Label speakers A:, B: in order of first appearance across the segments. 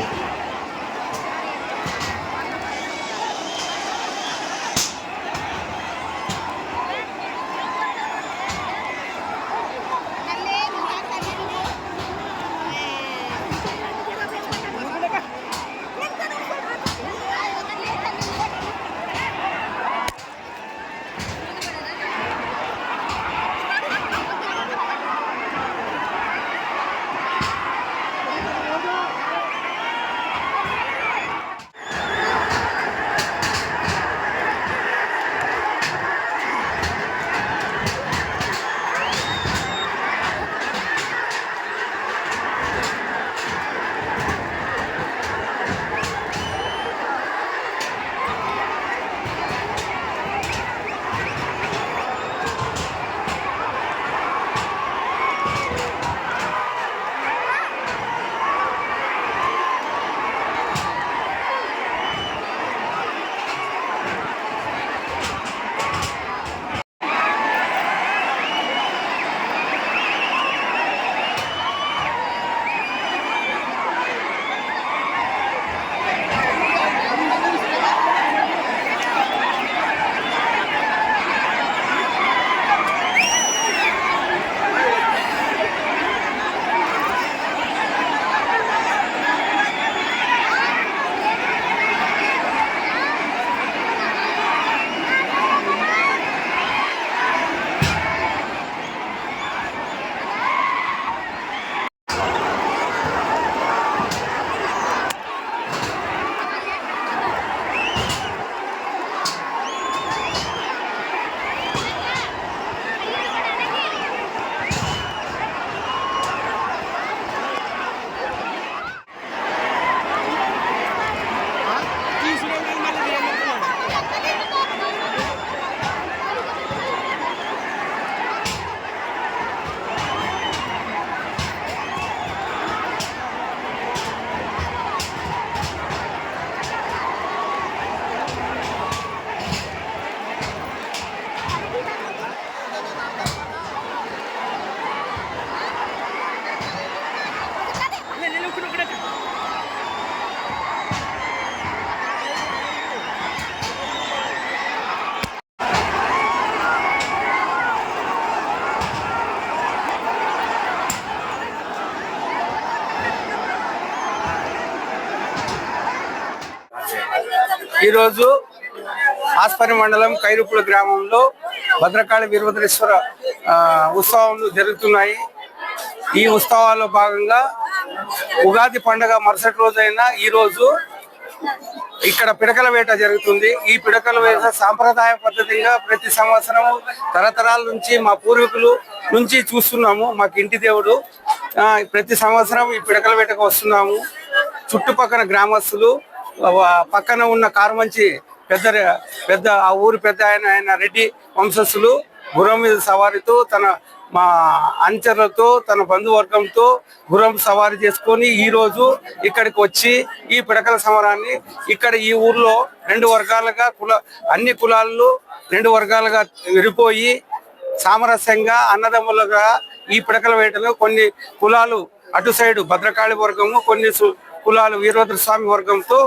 A: Thank you. ఈరోజు ఆస్పరి మండలం కైరుపుల గ్రామంలో భద్రకాళి వీరభద్రేశ్వర ఆ, ఉత్సవాలు జరుగుతున్నాయి. ఈ ఉత్సవాల్లో భాగంగా ఉగాది పండుగ మరుసటి రోజైన ఈ రోజు ఇక్కడ పిడకల వేట జరుగుతుంది. ఈ పిడకల వేట సాంప్రదాయ పద్ధతిగా ప్రతి సంవత్సరం తరతరాల నుంచి మా పూర్వీకులు నుంచి చూస్తున్నాము. మాకు ఇంటి దేవుడు ఆ, ప్రతి సంవత్సరం ఈ పిడకల వేటకు వస్తున్నాము. చుట్టుపక్కల గ్రామస్తులు పక్కన ఉన్న కారుమంచి పెద్ద పెద్ద ఆ ఊరు పెద్ద ఆయన ఆయన రెడ్డి వంశస్థులు గుర్రం మీద సవారితో తన మా అంచర్లతో తన బంధువర్గంతో గుర్రం సవారి చేసుకొని ఈ రోజు ఇక్కడికి వచ్చి ఈ పిడకల సమరాన్ని ఇక్కడ ఈ ఊర్లో రెండు వర్గాలుగా కుల అన్ని కులాలు రెండు వర్గాలుగా విడిపోయి సామరస్యంగా అన్నదమ్ములుగా ఈ పిడకల వేటలో కొన్ని కులాలు. అటు సైడు భద్రకాళి వర్గము కొన్ని సు- కులాలు వీరభద్ర స్వామి వర్గంతో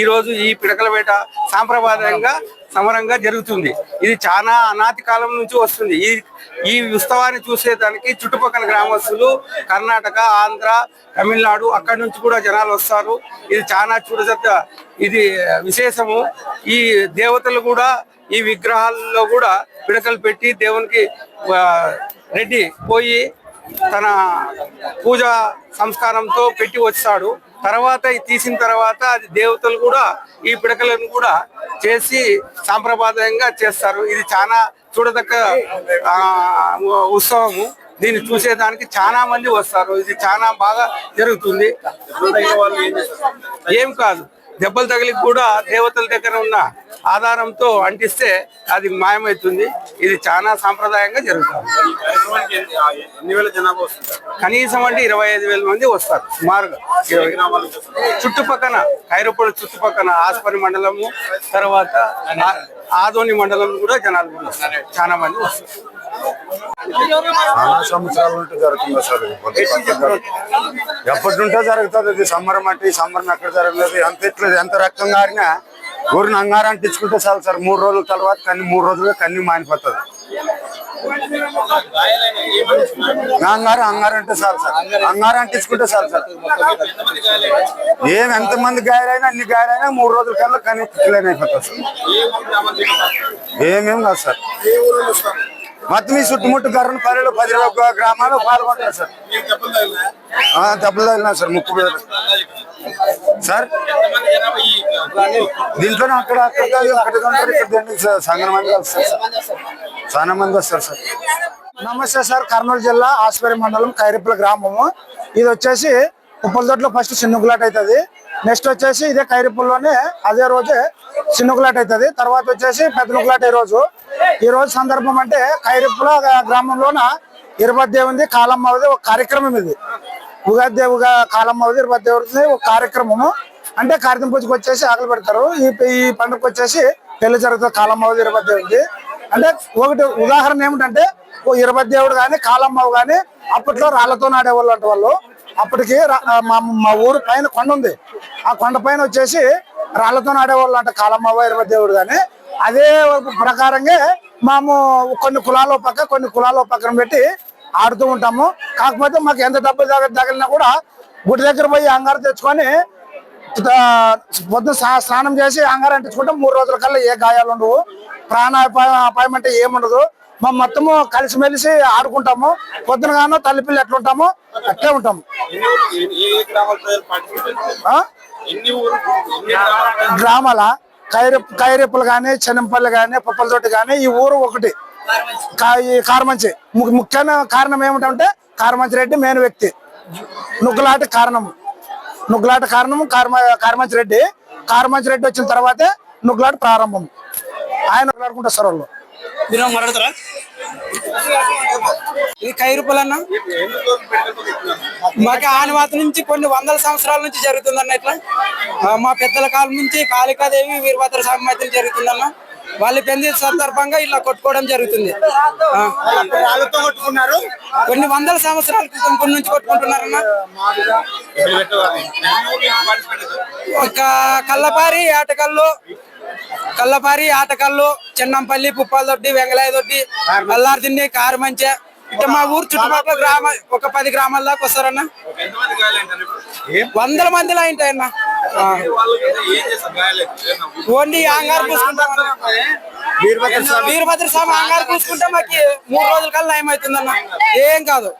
A: ఈరోజు ఈ పిడకల వేట సాంప్రదాయంగా సమరంగా జరుగుతుంది. ఇది చాలా అనాతి కాలం నుంచి వస్తుంది. ఈ ఈ ఉత్సవాన్ని చూసేదానికి చుట్టుపక్కల గ్రామస్తులు కర్ణాటక ఆంధ్ర తమిళనాడు అక్కడి నుంచి కూడా జనాలు వస్తారు. ఇది చాలా చూడదగ్గ ఇది విశేషము. ఈ దేవతలు కూడా ఈ విగ్రహాల్లో కూడా పిడకలు పెట్టి దేవునికి రెడ్డి పోయి తన పూజ సంస్కారంతో పెట్టి వచ్చాడు. తర్వాత ఇది తీసిన తర్వాత అది దేవతలు కూడా ఈ పిడకలను కూడా చేసి సాంప్రదాయంగా చేస్తారు. ఇది చాలా చూడదగ్గ ఆ, ఉత్సవము. దీన్ని చూసేదానికి చాలా మంది వస్తారు. ఇది చాలా బాగా జరుగుతుంది. ఏం కాదు. దెబ్బలు తగిలి కూడా దేవతల దగ్గర ఉన్న ఆధారంతో అంటిస్తే అది మాయమవుతుంది. ఇది చాలా సాంప్రదాయంగా జరుగుతుంది. కనీసం అంటే ఇరవై ఐదు వేల మంది వస్తారు. సుమారుగా. ఇరవై చుట్టుపక్కన కైరపూడి చుట్టుపక్కన ఆస్పరి మండలము తర్వాత ఆదోని మండలం కూడా జనాలు కూడా చాలా మంది వస్తారు.
B: చాలా సంవత్సరాల నుండి జరుగుతుంది సార్ ఎప్పటి నుంటో జరుగుతుంది ఇది. సంబరం అంటే ఈ సంబరం ఎక్కడ జరగలేదు. ఎంత ఇట్లా ఎంత రక్తం కారినా ఊరిని అంగారం అంటించుకుంటే చాలు సార్. మూడు రోజుల తర్వాత కన్ని మూడు రోజులుగా కన్ని మానిపోతుంది. అంగారం అంగారం అంటే చాలు సార్. అంగారం అంటించుకుంటే చాలు సార్. ఏం ఎంతమంది గాయాలైనా అన్ని గాయాలైనా మూడు రోజుల కల్లా కనీ క్లీన్ అయిపోతుంది సార్ ఏమేమి కాదు సార్. మొత్తం ఈ చుట్టుముట్టు గర్రన పల్లెలు పది ఒక గ్రామాలు పాల్గొంటారు సార్. దెబ్బలు తగిలినా సార్ ముక్కు మీద. సార్ దీంట్లో అక్కడ అక్కడ అక్కడ ఉంటారు ఇక్కడ దండి సార్ మంది వస్తారు సార్. చాలా మంది వస్తారు సార్.
C: నమస్తే సార్ కర్నూలు జిల్లా ఆస్పరి మండలం కైరిపల గ్రామము. ఇది వచ్చేసి ఉప్పలదొడ్లో ఫస్ట్ చిన్నుగులాట అవుతుంది. నెక్స్ట్ వచ్చేసి ఇదే కైరిపుల్లోనే అదే రోజే చిన్నకులాట అవుతుంది. తర్వాత వచ్చేసి పెద్దనుగులాట ఈ రోజు ఈ రోజు సందర్భం అంటే కైరిపుల గ్రామంలోన ఇరవద్దేవుంది కాలమ్మది ఒక కార్యక్రమం ఇది. ఉగాది దేవుగా కాలమ్మది ఇరవద్దేవుడిది ఒక కార్యక్రమము. అంటే కార్తీక పూజకి వచ్చేసి ఆకలి పెడతారు. ఈ ఈ పండుగకి వచ్చేసి పెళ్ళి జరుగుతుంది కాలమ్మది దేవుడికి అంటే ఒకటి ఉదాహరణ ఏమిటంటే ఓ ఇరవై దేవుడు కానీ కాలమ్మవు కానీ అప్పట్లో రాళ్ళతో నాడేవాళ్ళు అంట వాళ్ళు. అప్పటికి రా- మా మా ఊరు పైన కొండ ఉంది. ఆ కొండ పైన వచ్చేసి రాళ్ళతో నాడేవాళ్ళు అంట కాలమ్మ వైరవ దేవుడు కానీ అదే ప్రకారంగా మేము కొన్ని కులాల పక్క కొన్ని కులాల పక్కన పెట్టి ఆడుతూ ఉంటాము. కాకపోతే మాకు ఎంత డబ్బు తగిలినా కూడా గుడి దగ్గర పోయి అంగారు తెచ్చుకొని పొద్దున స్నా- స్నానం చేసి అంగారు అంటించుకుంటే మూడు రోజుల కల్లా ఏ గాయాలు ఉండవు. ప్రాణాపాయం అపాయం అంటే ఏముండదు. మేము మొత్తము కలిసిమెలిసి ఆడుకుంటాము. పొద్దున గాను తల్లిపిల్లి ఎట్లా ఉంటామో అట్లే ఉంటాము.
D: గ్రామాల
C: కైరి కైరెప్పులు కానీ చెనంపల్లి కానీ పుప్పలతోటి కానీ ఈ ఊరు ఒకటి. కా- ఈ కారమంచి. ము- ముఖ్యమైన కారణం ఏమిటంటే కారమంచి రెడ్డి మెయిన్ వ్యక్తి. నుగ్గులాట కారణం నుగ్గులాట కారణం కారమ కారమంచి రెడ్డి కారమంచి రెడ్డి వచ్చిన తర్వాతే నుగ్గులాట ప్రారంభం. ఆయన నుగ్గులాడుకుంటారు సార్ వాళ్ళు.
E: మీరు మాట్లాడతారా? ఇది కైరుపలన్న మాకు ఆనివాత నుంచి కొన్ని వందల సంవత్సరాల నుంచి జరుగుతుందన్న ఇట్లా. మా పెద్దల కాలం నుంచి కాళికాదేవి వీరభద్ర స్వామి మధ్యలో జరుగుతుందన్న. వాళ్ళు పెళ్ళి సందర్భంగా ఇలా కొట్టుకోవడం జరుగుతుంది.
D: వాళ్ళతో
E: కొన్ని వందల సంవత్సరాల క్రితం కొన్ని నుంచి కొట్టుకుంటున్నారన్న. ఒక కల్లపారి ఆటకల్లు కల్లపారి ఆటకల్లు చిన్నంపల్లి పుప్పాలదొడ్డి వెంగళాయదొడ్డి అల్లార్దిండి కారుమంచె. ఇట్లా మా ఊరు చుట్టుపక్కల గ్రామ ఒక పది గ్రామాల దాకా వస్తారన్న. వందల మందిలో ఉంటాయన్న ఓన్లీ అంగారు పూసుకుంటాం వీరభద్ర స్వామి అంగారు పూసుకుంటే మాకు మూడు రోజుల కల్లా నయం ఏం కాదు.